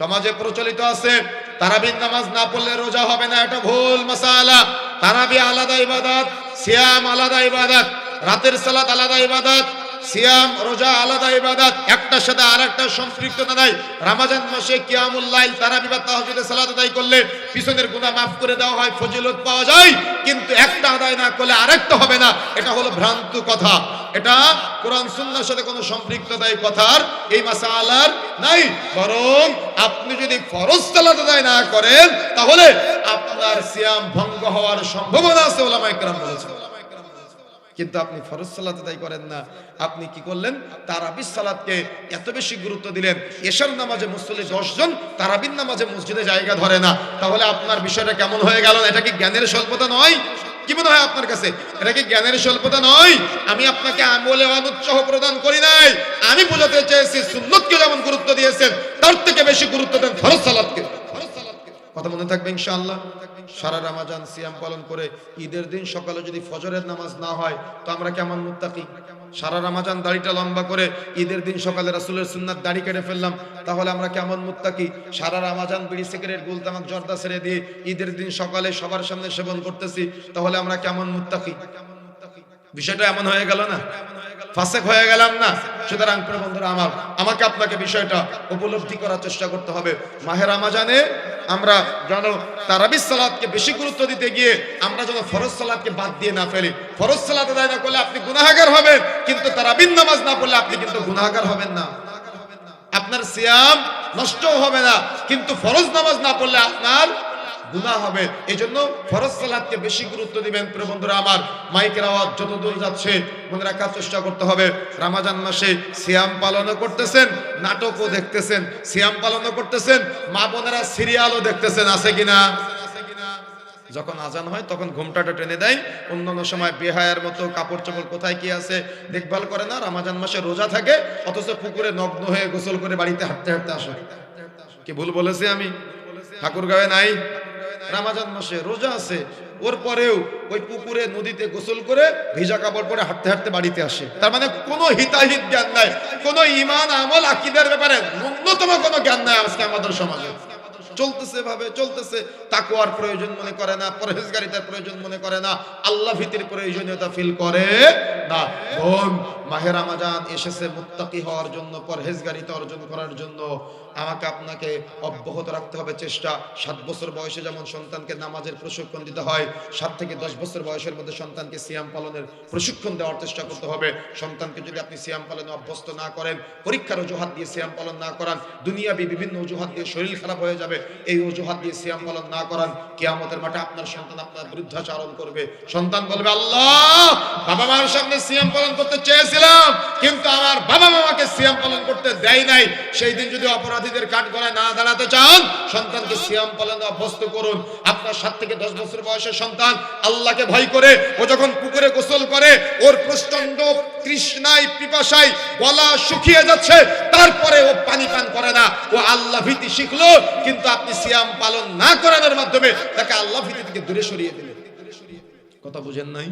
সমাজে প্রচলিত আছে, তারাবির নামাজ না পড়লে রোজা হবে না, এটা ভুল মাসালা। তারাবি আলাদা ইবাদত, সিয়াম আলাদা ইবাদত, রাতের সালাত আলাদা ইবাদত, সিয়াম, রোজা আলাদা ইবাদত, একটার সাথে আরেকটা সম্পৃক্ত না নাই। রমাজান মাসে কিয়ামুল লাইল, তারাবি বা তাহাজ্জুদে সালাত আদায় করলে পিছনের গুনাহ মাফ করে দেওয়া হয়, ফজিলত পাওয়া যায়, কিন্তু একটা আদায় না করলে আরেকটা হবে না, এটা হলো ভ্রান্ত কথা। এটা কোরআন সুন্নাহর সাথে কোনো সম্পৃক্ততা এই কথার, এই মাসালার নাই, বরং আপনি যদি ফরজ সালাত আদায় না করেন, তাহলে আপনার সিয়াম ভঙ্গ হওয়ার সম্ভাবনা আছে ওলামায়ে কেরাম বলেছেন। কিন্তু আপনি ফরজ সালাত আদায় করেন না। আপনি কি করলেন? তারাবির সালাতকে এত বেশি গুরুত্ব দিলেন, এশার নামাজে মুসল্লি দশজন, তারাবির নামাজে মসজিদে জায়গা ধরে না। তাহলে আপনার বিষয়টা কেমন হয়ে গেল? এটা কি জ্ঞানের স্বল্পতা নয়? কি মনে হয় আপনার কাছে? এটা কি জ্ঞানের স্বল্পতা নয়? আমি আপনাকে আমলে অনুৎসাহ প্রদান করি নাই। আমি বোঝাতে চেয়েছি সুন্নতকে যেমন গুরুত্ব দিয়েছেন, তার থেকে বেশি গুরুত্ব দেন ফরজ সালাতকে কথা মনে থাকবে ইনশাআল্লাহ। সারা রামাজান সিয়াম পালন করে ঈদের দিন সকালে যদি ফজরের নামাজ না হয়, তো আমরা কেমন মুত্তাকি? সারা রামাজান দাড়িটা লম্বা করে ঈদের দিন সকালে রাসূলের সুন্নাত দাড়ি কেটে ফেললাম, তাহলে আমরা কেমন মুত্তাকি? সারা রামাজান বিড়ি সিগারেট গুলতামাক জর্দা ছেড়ে দিয়ে ঈদের দিন সকালে সবার সামনে সেবন করতেছি, তাহলে আমরা কেমন মুত্তাকি? বিষয়টা এমন হয়ে গেল না? ফাসেক হয়ে গেলাম না। সুতরাং বন্ধুরা, আমার, আমাকে আপনাকে বিষয়টা উপলব্ধি করার চেষ্টা করতে হবে। মাহের আমাজানে আমরা যেন তারাবিস সালাদকে বেশি গুরুত্ব দিতে গিয়ে আমরা যেন ফরজ সালাদকে বাদ দিয়ে না ফেলি। ফরজ সালাদ আদায় না করলে আপনি গুনাহগার হবেন, কিন্তু তারাবিন নামাজ না পড়লে আপনি কিন্তু গুনাহগার হবেন না। আপনার সিয়াম নষ্ট হবে না, কিন্তু ফরজ নামাজ না পড়লে আপনার গুনাহ হবে। এই জন্য ফরজ সালাদকে বেশি গুরুত্ব দিবেন। প্রিয় বন্ধুরা, আমার মাইকের আওয়াজ যত দূর যাচ্ছে, মনে রাখার চেষ্টা করতে হবে। রামাজান মাসে সিয়াম পালনও করতেছেন, নাটকও দেখতেছেন, সিয়াম পালনও করতেছেন, মা বোনেরা সিরিয়ালও দেখতেছেন, আছে কিনা? যখন আজান হয়, তখন ঘুমটাটা টেনে দেয়। অন্যান্য সময় বেহায়ার মতো কাপড় চোপড় কোথায় কি আছে দেখভাল করে না, রামাজান মাসে রোজা থাকে, অথচ পুকুরে নগ্ন হয়ে গোসল করে বাড়িতে হাঁটতে হাঁটতে আসে। কি ভুল বলেছি আমি? ঠাকুর গায়ে নাই? রামাজান মাসে রোজা আছে, ওর পরেও ওই পুকুরে, নদীতে গোসল করে ভিজা কাপড় পরে হাঁটতে হাঁটতে বাড়িতে আসে। তার মানে কোনো হিতাহিত জ্ঞান নাই, কোনো ইমান আমল আকিদের ব্যাপারে ন্যূনতম কোনো জ্ঞান নাই আজকে আমাদের সমাজে। চলতেছে ভাবে চলতেছে, তাকুয়ার প্রয়োজন মনে করে না, পরহেজগারিতার প্রয়োজন মনে করে না, আল্লাহ ভীতির প্রয়োজনীয়তা ফিল করে না। বোন মাহের আমাজান এসেছে মুত্তাকি হওয়ার জন্য, পরহেজগারিতা অর্জন করার জন্য। আমাকে আপনাকে অব্যাহত রাখতে হবে চেষ্টা। সাত বছর বয়সে যেমন সন্তানকে নামাজের প্রশিক্ষণ দিতে হয়, সাত থেকে দশ বছর বয়সের মধ্যে সন্তানকে সিয়াম পালনের প্রশিক্ষণ দেওয়ার চেষ্টা করতে হবে। সন্তানকে যদি আপনি সিয়াম পালনে অভ্যস্ত না করেন, পরীক্ষার অজুহাত দিয়ে সিয়াম পালন না করান, দুনিয়াবি বিভিন্ন অজুহাত দিয়ে শরীর খারাপ হয়ে যাবে এই অজুহাত দিয়ে সিয়াম পালন না করান, কেয়ামতের মাঠে আপনার সন্তান আপনার বৃদ্ধাচারণ করবে। সন্তান বলবে, আল্লাহ বাবা মার সামনে সিয়াম পালন করতে চেয়েছিলাম, কিন্তু আমার বাবা করতে দেয় নাই, সেই দিন যদি অপরাধীদের কাঠ গড়ায় না দাঁড়াতে চান, সন্তানকে সিয়াম পালনে অভ্যস্ত করুন। আপনার সাত থেকে দশ বছর বয়সের সন্তান আল্লাহকে ভয় করে, ও যখন পুকুরে গোসল করে, ওর প্রচণ্ড তৃষ্ণায়, পিপাসায় গলা শুকিয়ে যাচ্ছে, তারপরে ও পানি পান করে না। ও আল্লাহ ভীতি শিখলো, কিন্তু আপনি সিয়াম পালন না করানোর মাধ্যমে তাকে আল্লাহ ভীতি থেকে দূরে সরিয়ে দিলেন। কথা বুঝেন নাই?